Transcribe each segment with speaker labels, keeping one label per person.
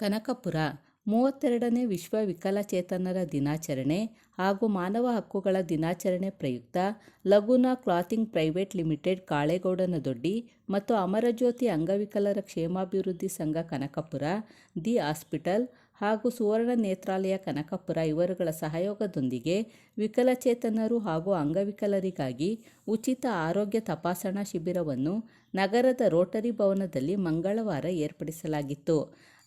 Speaker 1: ಕನಕಪುರ, ಮೂವತ್ತೆರಡನೇ ವಿಶ್ವ ವಿಕಲಚೇತನರ ದಿನಾಚರಣೆ ಹಾಗೂ ಮಾನವ ಹಕ್ಕುಗಳ ದಿನಾಚರಣೆ ಪ್ರಯುಕ್ತ Laguna clothing private limited Kalegowdanadoddi ಮತ್ತು ಅಮರಜ್ಯೋತಿ ಅಂಗವಿಕಲರ ಕ್ಷೇಮಾಭಿವೃದ್ಧಿ ಸಂಘ ಕನಕಪುರ, ದಿ ಹಾಸ್ಪಿಟಲ್ ಹಾಗೂ ಸುವರ್ಣ ನೇತ್ರಾಲಯ ಕನಕಪುರ ಇವರುಗಳ ಸಹಯೋಗದೊಂದಿಗೆ ವಿಕಲಚೇತನರು ಹಾಗೂ ಅಂಗವಿಕಲರಿಗಾಗಿ ಉಚಿತ ಆರೋಗ್ಯ ತಪಾಸಣಾ ಶಿಬಿರವನ್ನು ನಗರದ ರೋಟರಿ ಭವನದಲ್ಲಿ ಮಂಗಳವಾರ ಏರ್ಪಡಿಸಲಾಗಿತ್ತು.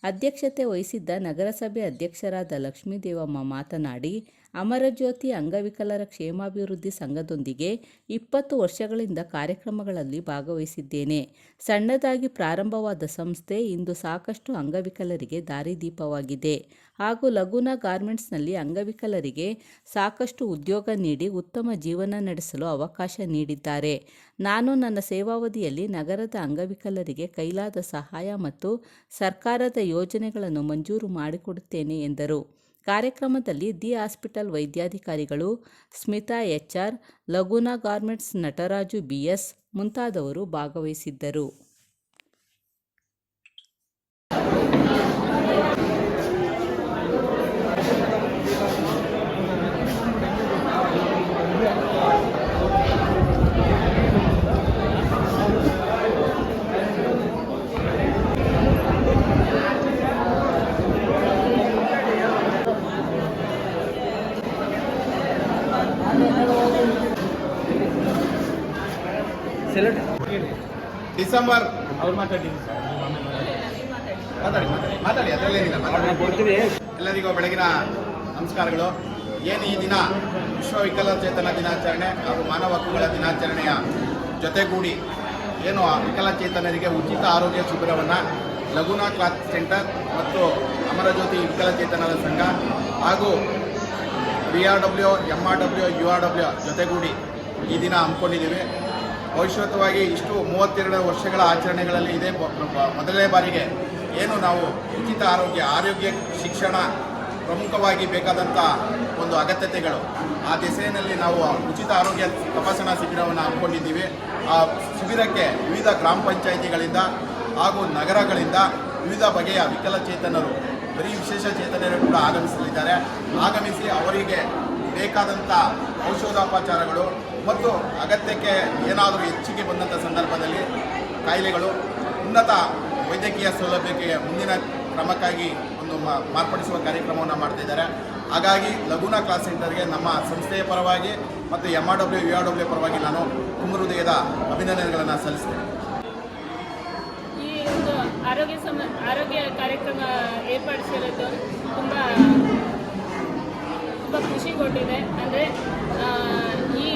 Speaker 1: ಅಧ್ಯಕ್ಷತೆ ವಹಿಸಿದ್ದ ನಗರಸಭೆ ಅಧ್ಯಕ್ಷರಾದ ಲಕ್ಷ್ಮೀದೇವಮ್ಮ ಮಾತನಾಡಿ, ಅಮರಜ್ಯೋತಿ ಅಂಗವಿಕಲರ ಕ್ಷೇಮಾಭಿವೃದ್ಧಿ ಸಂಘದೊಂದಿಗೆ ಇಪ್ಪತ್ತು ವರ್ಷಗಳಿಂದ ಕಾರ್ಯಕ್ರಮಗಳಲ್ಲಿ ಭಾಗವಹಿಸಿದ್ದೇನೆ. ಸಣ್ಣದಾಗಿ ಪ್ರಾರಂಭವಾದ ಸಂಸ್ಥೆ ಇಂದು ಸಾಕಷ್ಟು ಅಂಗವಿಕಲರಿಗೆ ದಾರಿದೀಪವಾಗಿದೆ. ಹಾಗೂ ಲಘುನ ಗಾರ್ಮೆಂಟ್ಸ್ನಲ್ಲಿ ಅಂಗವಿಕಲರಿಗೆ ಸಾಕಷ್ಟು ಉದ್ಯೋಗ ನೀಡಿ ಉತ್ತಮ ಜೀವನ ನಡೆಸಲು ಅವಕಾಶ ನೀಡಿದ್ದಾರೆ. ನಾನು ನನ್ನ ಸೇವಾವಧಿಯಲ್ಲಿ ನಗರದ ಅಂಗವಿಕಲರಿಗೆ ಕೈಲಾದ ಸಹಾಯ ಮತ್ತು ಸರ್ಕಾರದ ಯೋಜನೆಗಳನ್ನು ಮಂಜೂರು ಮಾಡಿಕೊಡುತ್ತೇನೆ ಎಂದರು. ಕಾರ್ಯಕ್ರಮದಲ್ಲಿ ದಿ ಹಾಸ್ಪಿಟಲ್ ವೈದ್ಯಾಧಿಕಾರಿಗಳು Smitha HR Laguna garments Nataraju BS ಮುಂತಾದವರು ಭಾಗವಹಿಸಿದ್ದರು.
Speaker 2: ಡಿಸೆಂಬರ್.
Speaker 3: ಅವ್ರು ಮಾತಾಡಿದ್ದೀನಿ
Speaker 2: ಮಾತಾಡಿ ಮಾತಾಡಿ ಮಾತಾಡಿ ಅದರಲ್ಲೇನಿಲ್ಲ ಎಲ್ಲರಿಗೂ ಬೆಳಗಿನ ನಮಸ್ಕಾರಗಳು. ಏನು ಈ ದಿನ ವಿಶ್ವ ವಿಕಲಚೇತನ ದಿನಾಚರಣೆ ಹಾಗೂ ಮಾನವ ಹಕ್ಕುಗಳ ದಿನಾಚರಣೆಯ ಜೊತೆಗೂಡಿ ಏನು ವಿಕಲಚೇತನರಿಗೆ ಉಚಿತ ಆರೋಗ್ಯ ಶಿಬಿರವನ್ನು ಲಘುನಾ ಕ್ಲಾತ್ ಸೆಂಟರ್ ಮತ್ತು ಅಮರಜ್ಯೋತಿ ವಿಕಲಚೇತನರ ಸಂಘ ಹಾಗೂ B R W M R W U R W ಜೊತೆಗೂಡಿ ಈ ದಿನ ಹಮ್ಮಿಕೊಂಡಿದ್ದೀವಿ. ಭವಿಷ್ಯತವಾಗಿ ಇಷ್ಟು ಮೂವತ್ತೆರಡು ವರ್ಷಗಳ ಆಚರಣೆಗಳಲ್ಲಿ ಇದೇ. ಮೊದಲನೇ ಬಾರಿಗೆ ಏನು ನಾವು ಉಚಿತ ಆರೋಗ್ಯ ಆರೋಗ್ಯ ಶಿಕ್ಷಣ ಪ್ರಮುಖವಾಗಿ ಬೇಕಾದಂಥ ಒಂದು ಅಗತ್ಯತೆಗಳು. ಆ ದಿಸೆಯಲ್ಲಿ ನಾವು ಉಚಿತ ಆರೋಗ್ಯ ತಪಾಸಣಾ ಶಿಬಿರವನ್ನು ಹಮ್ಮಿಕೊಂಡಿದ್ದೀವಿ. ಆ ಶಿಬಿರಕ್ಕೆ ವಿವಿಧ ಗ್ರಾಮ ಪಂಚಾಯಿತಿಗಳಿಂದ ಹಾಗೂ ನಗರಗಳಿಂದ ವಿವಿಧ ಬಗೆಯ ವಿಕಲಚೇತನರು ಬರೀ ವಿಶೇಷ ಚೇತನರು ಕೂಡ ಆಗಮಿಸಲಿದ್ದಾರೆ. ಆಗಮಿಸಿ ಅವರಿಗೆ ಬೇಕಾದಂಥ ಔಷಧೋಪಚಾರಗಳು ಮತ್ತು ಅಗತ್ಯಕ್ಕೆ ಏನಾದರೂ ಹೆಚ್ಚಿಗೆ ಬಂದಂಥ ಸಂದರ್ಭದಲ್ಲಿ ಕಾಯಿಲೆಗಳು, ಉನ್ನತ ವೈದ್ಯಕೀಯ ಸೌಲಭ್ಯಕ್ಕೆ ಮುಂದಿನ ಕ್ರಮಕ್ಕಾಗಿ ಒಂದು ಮಾರ್ಪಡಿಸುವ ಕಾರ್ಯಕ್ರಮವನ್ನು ಮಾಡ್ತಿದ್ದಾರೆ ಹಾಗಾಗಿ ಲಘುನಾ ಕ್ಲಾಸ್ ಸೆಂಟರ್ಗೆ ನಮ್ಮ ಸಂಸ್ಥೆಯ ಪರವಾಗಿ ಮತ್ತು M R W U R W ಪರವಾಗಿ ನಾನು ತುಂಬ ಹೃದಯದ ಅಭಿನಂದನೆಗಳನ್ನು ಸಲ್ಲಿಸ್ತೇನೆ.
Speaker 4: ಆರೋಗ್ಯ ಸಮ, ಆರೋಗ್ಯ ಕಾರ್ಯಕ್ರಮ ಏರ್ಪಡಿಸಿರೋದು ತುಂಬ ತುಂಬ ಖುಷಿ ಕೊಟ್ಟಿದೆ. ಅಂದರೆ ಈ,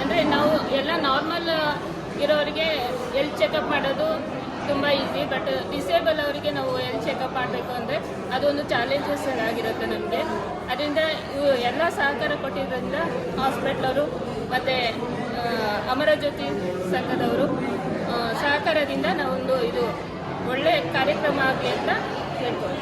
Speaker 4: ಅಂದರೆ ನಾವು ಎಲ್ಲ ನಾರ್ಮಲ್ ಇರೋರಿಗೆ ಎಲ್ ಚೆಕಪ್ ಮಾಡೋದು ತುಂಬ ಈಸಿ ಬಟ್ ಡಿಸೇಬಲ್ ಅವರಿಗೆ ನಾವು ಎಲ್ ಚೆಕಪ್ ಮಾಡಬೇಕು ಅಂದರೆ ಅದೊಂದು ಚಾಲೆಂಜಸ್ ಆಗಿರುತ್ತೆ ನಮಗೆ. ಅದರಿಂದ ಎಲ್ಲ ಸಹಕಾರ ಕೊಟ್ಟಿದ್ದರಿಂದ ಹಾಸ್ಪಿಟ್ಲವರು ಮತ್ತು ಅಮರಜ್ಯೋತಿ ಸಂಘದವರು ಸಹಕಾರದಿಂದ ನಾವೊಂದು ಇದು ಒಳ್ಳೆ ಕಾರ್ಯಕ್ರಮ ಆಗಲಿ ಅಂತ ಹೇಳ್ಬೋದು